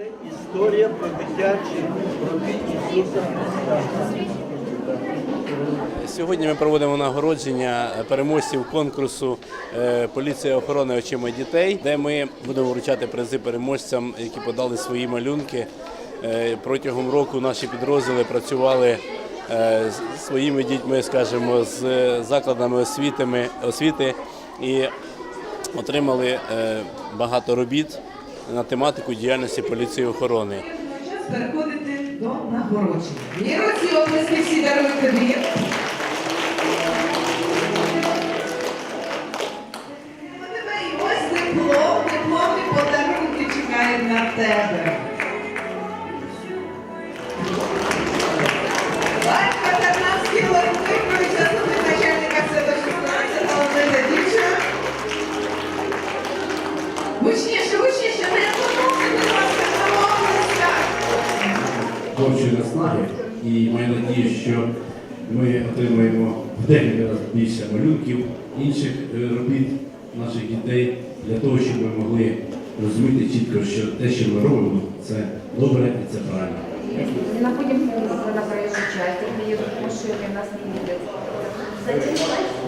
Це історія про дитячі роки Ісуса Христа. Сьогодні ми проводимо нагородження переможців конкурсу е, Поліція охорони очима дітей, де ми будемо вручати призи переможцям, які подали свої малюнки. Е, Протягом року наші підрозділи працювали е, з своїми дітьми, скажімо, з закладами освітами, освіти і отримали багато робіт на тематику діяльності поліції охорони. Час переходити до нагородження. Віруці області всі дарують тобі. А тебе і ось диплом, дипломні подарунки чекають на тебе. Творчої наснаги і маю надію, що ми отримаємо в декілька разів більше малюнків, інших е, робіт наших дітей для того, щоб ми могли розуміти чітко, що те, що ми робимо, це добре і це правильно. Не находим на проезжей части, где машины, нас не видят.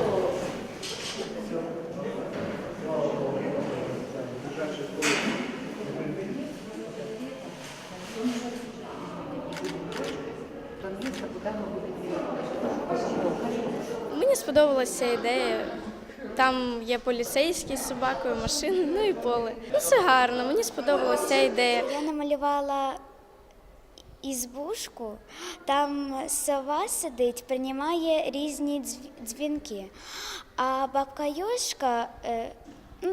Мені сподобалася ідея. Там є поліцейські з собакою, машини, ну і поле. Ну, все гарно, мені сподобалася ідея. Я намалювала ізбушку, там сова сидить, приймає різні дзвінки. А бабка Йошка, е,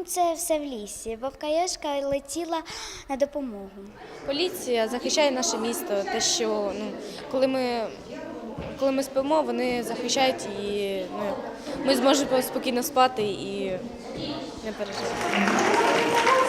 це все в лісі. Бабка Йошка летіла на допомогу. Поліція захищає наше місто. Те, що ну, коли ми коли ми спимо, вони захищають і ну, ми зможемо спокійно спати і не переживати.